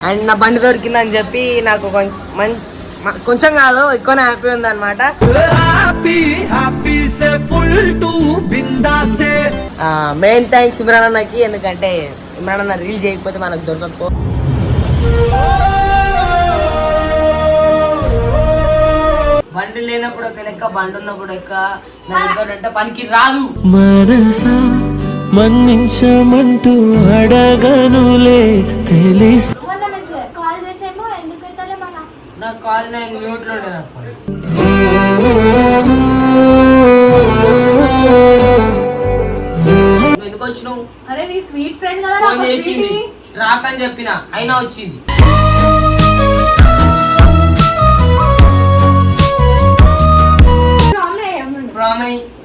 And నా బండి దొరికిందని చెప్పి నాకు మంచి కొంచెం కాదు ఎక్కువనే హ్యాపీ ఉంది అనమాట మెయిన్ థ్యాంక్స్ ఇమ్రాన్ అన్నకి ఎందుకంటే ఇమ్రాన్ అన్న రీల్ చేయకపోతే మనకు దొరకకపో. బండి లేనప్పుడు ఒక లెక్క బండి ఉన్నప్పుడు ఒక నా పనికి రాదు. మనసా మన్నించమంటూ అడగనులే తెలిసి మొన్న మెసేజ్ కాల్ చేసేమో ఎందుకు పెట్టాలి మన నా కాల్ ఉండే నా ఫోన్. ఎందుకు వచ్చినావు? అరే నీ స్వీట్ ఫ్రెండ్ కదా ఫోన్ చేసింది. రాకని చెప్పిన అయినా వచ్చింది.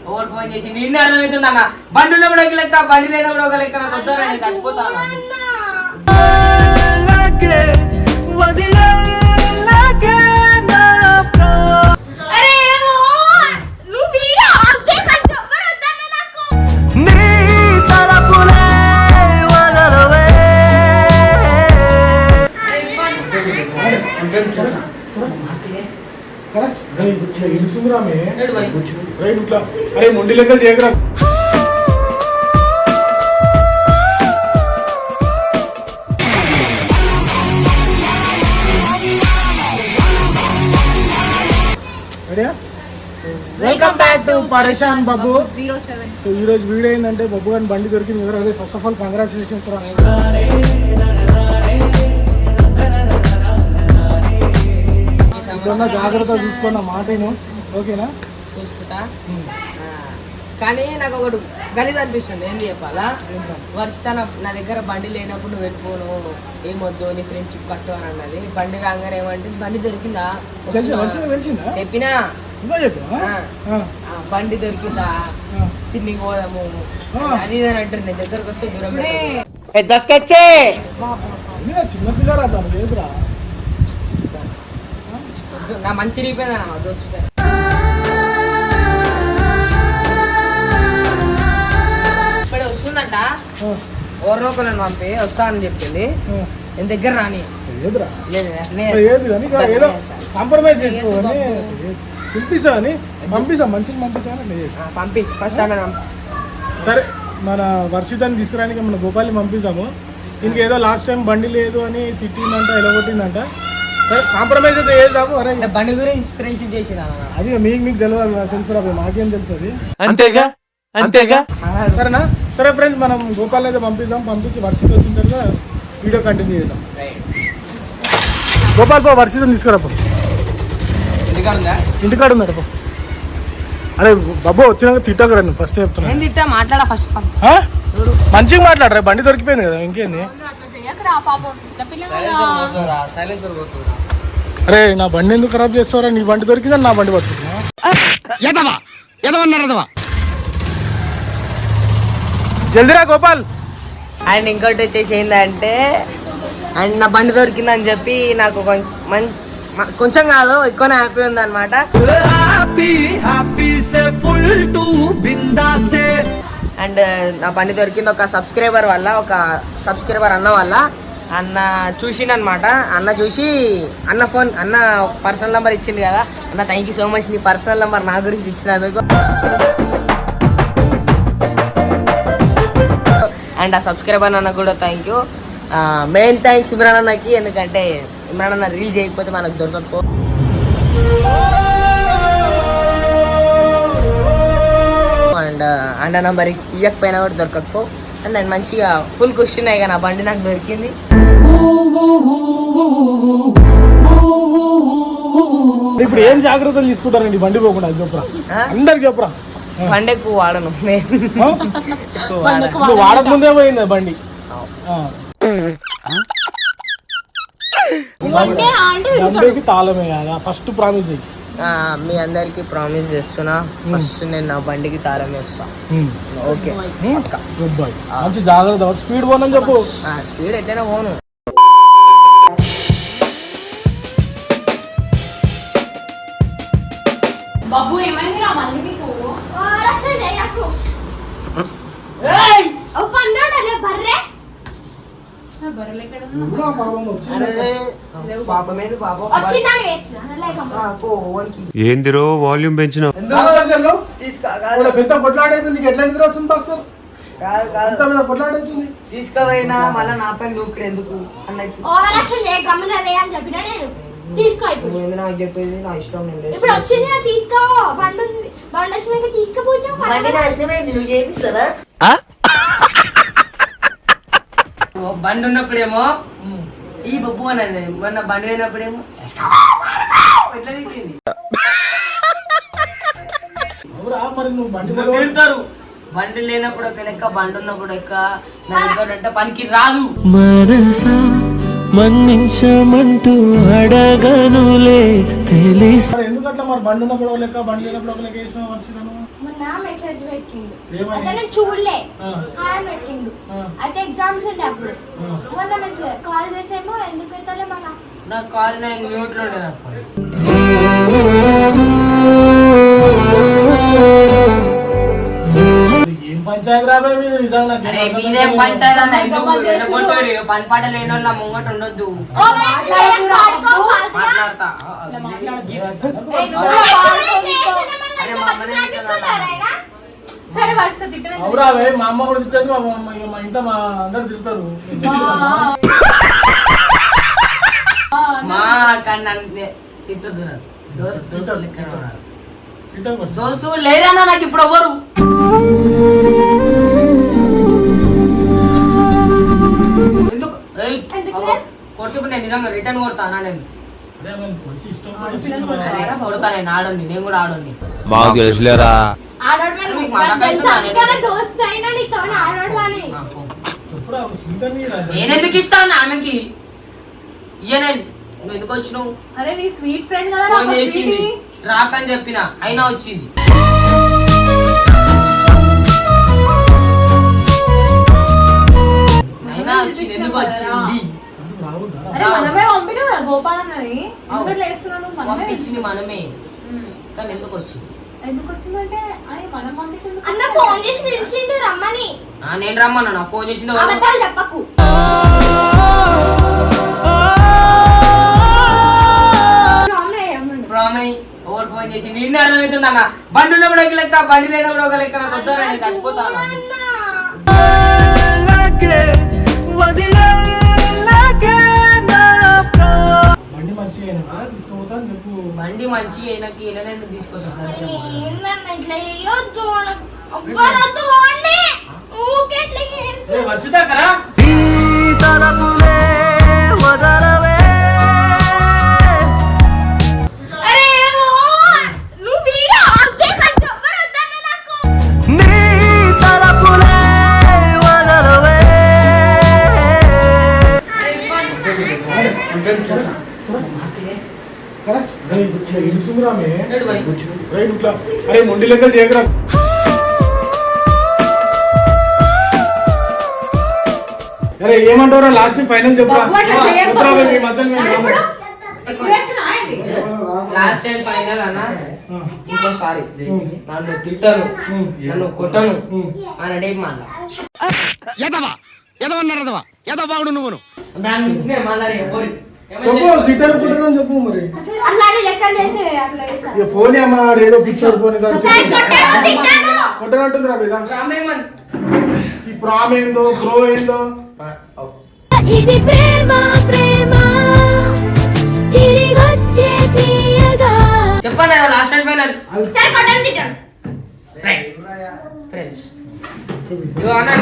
ఓవర్ ఫోన్ చేసి? నిన్ను అర్థమవుతుంది అన్న. బండి ఉన్నప్పుడు ఒక లెక్క బండి లేనప్పుడు ఒక లెక్క నాకు వద్దారా నేను చచ్చిపోతాను ఏడు మరి. అరే మొండి లెక్క చేయకరా. వెల్కమ్ బ్యాక్ టు పరేషాన్ బాబు. సో ఈ రోజు వీడియో ఏంటంటే బొబ్బు గారి బండి దొరికింది ఎవరు అదే ఫస్ట్ ఆఫ్ ఆల్ కంగ్రాచులేషన్స్ రా. ఇప్పుడున్న జాగ్రత్త చూసుకున్న మాటను. ఓకేనా? చూసుకుంటా? ఆ, కానీ నాకు ఒకటి గలీజ్ అనిపిస్తుంది. ఏంది చెప్పాలా? వర్షిత నా నా దగ్గర బండి లేనప్పుడు నువ్వు వెళ్ళిపోను ఏమొద్దు నీ ఫ్రెండ్షిప్ కట్టు అని అన్నది. బండి రాగానే ఏమంటే బండి దొరికిందా? చెప్పినా? బండి దొరికిందా? తిని పోదాము. అది అని అంటారు. నీ దగ్గరకు వస్తే దూరం ఇప్పుడే చిన్న పిల్లరా తను లేదురా? వద్దు, నా మంచి రీపోయిందా నా దోస్తు వస్తుందంట. ఒకరిని పంపి వస్తా అని చెప్పింది. నేను దగ్గర రాని. కాంప్రమైజ్ పంపిస్తా అని పంపిస్తా పంపిస్తా పంపి. ఫస్ట్ ఆమె. సరే మన వర్షితాన్ని తీసుకురానికి మన గోపాల్ని పంపిస్తాము. ఏదో లాస్ట్ టైం బండి లేదు అని తిట్టిందంట ఎలా కొట్టిందంట సరే కాంప్రమైజ్ అయితే చేద్దాము అరే. బండి గురించి ఫ్రెండ్షిప్ చేసింది అన్న అది మీకు మీకు తెలియదు తెలుసురా భయ్, మాకేం తెలుస్తుంది అంతేగా? అంతేగా? సరేనా? సరే ఫ్రెండ్స్ మనం గోపాల్ అయితే పంపిద్దాం పంపించి వర్షిత వచ్చిన తర్వాత వీడియో కంటిన్యూ చేద్దాం. గోపాల్ పో వర్షితం తీసుకురా పో. ఇంటికాడ ఉన్నాడు పో. అరే బాబు వచ్చినాక తిట్టకు రండి ఫస్ట్ చెప్తున్నా. నేను తిట్టా? మాట్లాడా ఫస్ట్ ఆ? మంచిగా మాట్లాడరా? బండి దొరికిపోయింది కదా ఇంకేంది? అట్లా చెయ్యకరా పాపం చిన్నపిల్ల కదా? సైలెన్సర్ పోతుందా అరే నా బండి ఎందుకు ఖరాబ్ చేస్తారా నీ బండి దొరికిందని నా బండి పట్టుకున్నా? జల్దిరా గోపాల్. అండ్ ఇంకోటి వచ్చేసి ఏంటంటే అండ్ నా బండి దొరికిందని చెప్పి నాకు మంచి కొంచెం కాదు ఎక్కువనే హ్యాపీ ఉంది అండ్ నా పని దొరికింది ఒక సబ్స్క్రైబర్ వల్ల ఒక సబ్స్క్రైబర్ అన్న వల్ల. అన్న చూసిండనమాట. అన్న చూసి అన్న ఫోన్ అన్న పర్సనల్ నెంబర్ ఇచ్చింది కదా. అన్న థ్యాంక్ యూ సో మచ్ నీ పర్సనల్ నెంబర్ నా గురించి ఇచ్చినందుకు అండ్ ఆ సబ్స్క్రైబర్ అన్న కూడా thank you main thanks Imran అన్నకి. ఎందుకంటే ఇమ్రాన్ అన్న రీల్ చేయకపోతే మనకు దొరకకపో అండ్ అండ నంబర్ ఇవ్వకపోయినా కూడా దొరకకపో. అండ్ నేను మంచిగా ఫుల్ క్వశ్చన్ అయ్యి నా బండి నాకు దొరికింది. ఇప్పుడు ఏం జాగ్రత్తలు తీసుకుంటారండి బండి పోకుండా? అది చెప్పురా? అందరికి చెప్పురా? బండి ఎక్కువ వాడను. నేను వాడక ముందే పోయింది ఆ బండి. బండికి తాళమే కదా. ఫస్ట్ ప్రామిస్ చెయ్యి. మీ అందరికి ప్రామిస్ చేస్తున్నా. ఫస్ట్ నేను నా బండికి తాళం వేస్తా. ఓకే. గుడ్ బాయ్ మంచి జాగ్రత్త. స్పీడ్ పోనని చెప్పు. స్పీడ్ ఎట్లయినా పోను. బాబు ఏమైంది రా మళ్ళీ ఓ రక్షణ చేయకు ఓ పందోడలే బర్రె. ఏందిరో వాల్యూమ్ పెంచిన భాస్కర్లో తీసుకో వాళ్ళ కాదు పెద్ద కొట్లాడేది నీకు ఎట్లా నిద్ర వస్తుంది భాస్కర్? కొట్లాడేస్తుంది తీసుకుపోయినా మళ్ళీ నా పైన నువ్వు ఇక్కడ ఎందుకు? అన్నకి ఓవర్ యాక్షన్ చేయ గమ్మున రే అని చెప్పినా నేను. తీసుకో ఇప్పుడు. నువ్వు ఏంది నాకు చెప్పేది? నా ఇష్టం నేను ఇప్పుడు వచ్చింది కదా, తీసుకో. బండి ఉంది. బండి వచ్చినాక తీసుకుపోవచ్చు బండి నా ఇష్టమే నువ్వు చేపిస్తారా ఓ, బండి ఉన్నప్పుడేమో ఈ బొబ్బు అని అనేది మొన్న బండి అయినప్పుడేమో ఎట్లా తిట్టింది? బండి తిడతారు. లేనప్పుడు ఒక లెక్క బండి ఉన్నప్పుడు ఎక్క నా దగ్గర అంటే పనికి రాదు. మనసా మన్నించమంటూ అడగనులే తెలిసి అట్లా మరి బండి ఉన్నప్పుడు ఒక లెక్క బండి లేనప్పుడు ఒక లెక్క వేసిన వర్షితను మొన్న మెసేజ్ పెట్టిండు ఏమని? అయితే నేను చూడలే ఆ. హాయ్ పెట్టిండు ఆ. అయితే ఎగ్జామ్స్ ఉండే అప్పుడు ఆ. మొన్న మెసేజ్ కాల్ చేసేమో ఎందుకు మన నా కాల్ నేను మ్యూట్లో ఉండే మీద. పంచాయతీ అన్న ఎందుకు. ఎడగొట్టారు? పని పాట లేని వాళ్ళ ముంగట ఉండొద్దు. మాట్లాడతా. అరే, మా అమ్మనే నటించుకుంటారా ఆయన? సరే వర్ష తిట్టడం అవురా వే, మా అమ్మ కూడా తిట్టదు మా అమ్మ- ఇక మా ఇంట్లో మా అందరు తిడతారు. మా కన్నా తిట్టదు. దోస్ దోస్తు లెక్క ఉన్నారు. దోస్తు లేదన్నా నాకు ఇప్పుడు ఎవరు ఎందుకు? ఏయ్, ఎందుకు? అవ్వ, కొట్టుకు నేను నిజంగా రిటర్న్ కొడతానా నేను? కొడతా నేను నేను కూడా ఆడోని మాకు తెలుసులేరా? ఆడోడు మరి మీకు నాకు తెలుసా? నేను. దోస్త్ అయినా నీతో ఆడోడు అని. నేను ఎందుకు ఇస్తాను ఆమెకి? ఇయ్యనే నువ్వు ఎందుకు వచ్చినావు? అరే నీ స్వీట్ ఫ్రెండ్ కదా ఫోన్ నాకు చేసింది. స్వీటీ. రాకని చెప్పిన అయినా వచ్చింది. అయినా వచ్చింది. ఎందుకు వచ్చింది? అరే మనమే పంపిన గోపాల్ అన్నది ఎందుకంటే వేస్తున్నాను మనమే పంపించింది మనమే. కానీ ఎందుకు వచ్చింది? ఎందుకు వచ్చిందంటే అరే మనం పంపించింది అన్న ఫోన్ చేసి పిలిచిండు రమ్మని. ఆ, నేను రమ్మన్నా నా ఫోన్ చేసిన. అబద్ధాలు చెప్పకు. ప్రామై ఫోన్ చేసి నిన్ను అర్థమవుతుంది అన్న బండి ఉన్నప్పుడు ఒక లెక్క బండి లేనప్పుడు ఒక లెక్క నాకు వద్దారా నేను చచ్చిపోతాను. బండి మంచిగా అయినా చెప్పు. బండి అయినాకి తీసుకొస్తాను రైట్ ఇట్లా. అరే మొండి లెక్కలు చేయకరా. అరే ఏమంటారా last final? Last time final అన్న? ఇంకోసారి నన్ను తిట్టను. నన్ను కొట్టను. అని అంటే మళ్ళా ఎదవా ఎదవన్నారదవా ఎదవాడు నువ్వును. దాని నుంచి మళ్ళా ఎవరు చెప్పు? తిట్టాను తిట్టాను చెప్పు మరి. అట్లాంటి లెక్కలు చేసి అట్లా. ఇక పోనీ అమ్మ ఏదో పిచ్చాడు పోనీ దాన్ని సరే, కొట్టాను, తిట్టాను. కొట్టనంటుంది రా మీద. ఈ ప్రామ్ ఏందో బ్రో ఏందో. ఇది ప్రేమ ప్రేమ. తిరిగొచ్చే తీయగా. చెప్పండి లాస్ట్ టైం ఫైనల్? సరే కొట్టండి తిట్టాను. ఫ్రెండ్స్.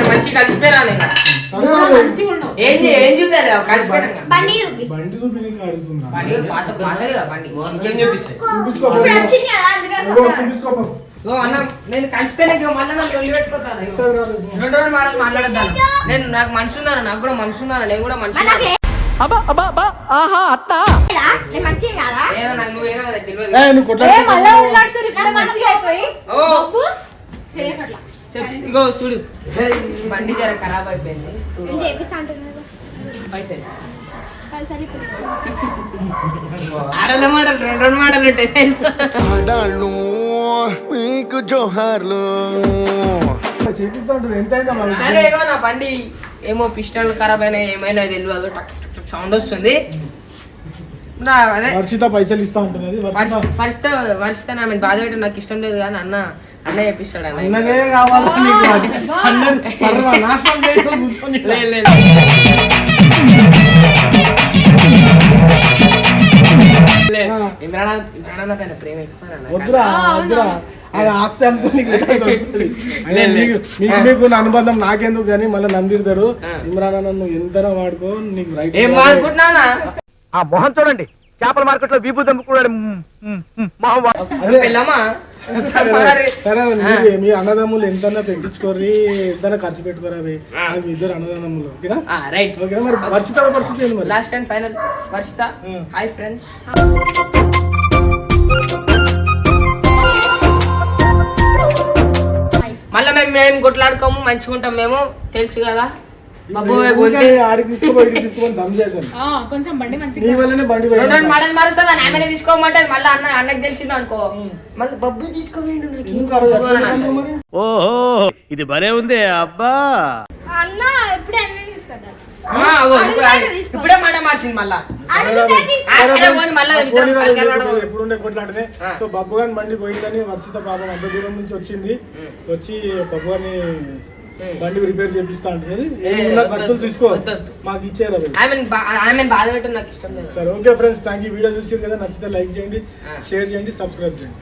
మంచి కలిసిపోయినా నువ్వు ఏం ఏం చూపారు కలిసిపోయినా బండి చూపి. బండి చూపి నీకు అడుగుతున్నా. బండి పాత పాతది కదా బండి? ఇంకేం చూపిస్తాయి చూపించుకో. ఇప్పుడు వచ్చింది కదా అందుకని ఇదిగో చూపించుకో ఇగో అన్న నేను కలిసిపోయినాక మళ్ళీ నన్ను వదిలి పెట్టుకోతాను. రెండు రోజులు మాటలు మాట్లాడతాను నేను నాకు మనిషి ఉన్నాను? నాకు కూడా మనిషి ఉన్నాను? నేను కూడా మనిషి కాదా? ఏదో నాకు నువ్వేదో కదా తెలియదు. ఇగో చూడు బండి జర ఖరాబ్ అయిపోయింది చూడు. నేను చేపిస్తా అంటున్నాను పైసలు సరే, సరే ఇప్పుడు. ఆడల మాటలు రెండు రెండు మాటలు ఉంటాయి తెలుసా? ఆడాళ్ళు మీకు జోహార్లు నా బండి ఏమో పిస్టన్లు ఖరాబ్ అయినా ఏమైనా తెలియదు సౌండ్ వస్తుంది వర్షిత పైసలు ఇస్తా ఉంటున్నది. వర్షిత పరిస్థితి ఆమె బాధ పెట్టడం నాకు ఇష్టం లేదు కానీ అన్న అన్న చెప్పిస్తాడు అన్న. అన్నదే కావాలి పైన ప్రేమ ఎక్కువ నాన్న. వద్దురా వద్దురా. అది ఆస్తి అనుకుని లే. నీకు మీకు నా అనుబంధం నాకెందుకు కానీ మళ్ళీ నందిడతారు ఆ. ఇమ్రాన్ అన్న నువ్వు ఎంతైనా వాడుకో నీకు రైట్ ఏం ఆ మొహం చూడండి. చేపల మార్కెట్లో వీపు దమ్ముకున్నాడు సరే మీ అన్నదమ్ములు ఎంతైనా పెట్టించుకోర్రి ఎంతైనా ఖర్చు పెట్టుకోరా అవి. మీ ఇద్దరు అన్నదమ్ములు ఓకేనా? ఆ, రైట్. ఓకేనా? మరి పరిస్థితి పరిస్థితి ఏంది మరి? Last and final Varshitha. Hi friends మళ్ళీ మేము మేము కొట్లాడుకోము? మంచిగా ఉంటాం మేము. తెలుసు కదా? బాబు కొంచెం బండి ఆమె మళ్ళీ అన్న అన్నకి అనుకో. మళ్ళీ బబ్బు తీసుకోవేయండి ఓహో ఇది భలే ఉంది అబ్బా. అన్న ఎప్పుడే అన్న తీసుకొద్దాం. ఆ, అగో, ఇప్పుడు మాట మార్చింది మళ్ళా. అడుగుతా తీసుకో. ఆ, సరే పోనీ, మళ్ళా ఆ ఇద్దరం పోనీ రా, కలిసి ఎప్పుడు- వెళ్ళడం. ఎప్పుడు ఉండే కొట్లాటనే. ఆ. సో బబ్బు గాని బండి పోయిందని వర్షిత పాపం అంత దూరం నుంచి వచ్చింది. వచ్చి బబ్బు గారిని. బండి రిపేర్ చేపిస్తా అంటున్నది. వద్దు, ఖర్చులు తీసుకో. మాకు ఇచ్చేరా ఆమెను బాధ పెట్టడం నాకు ఇష్టం లేదు. సరే okay friends thank you video చూసారు కదా నచ్చితే లైక్ చేయండి ఆ. షేర్ చేయండి సబ్స్క్రైబ్ చేయండి.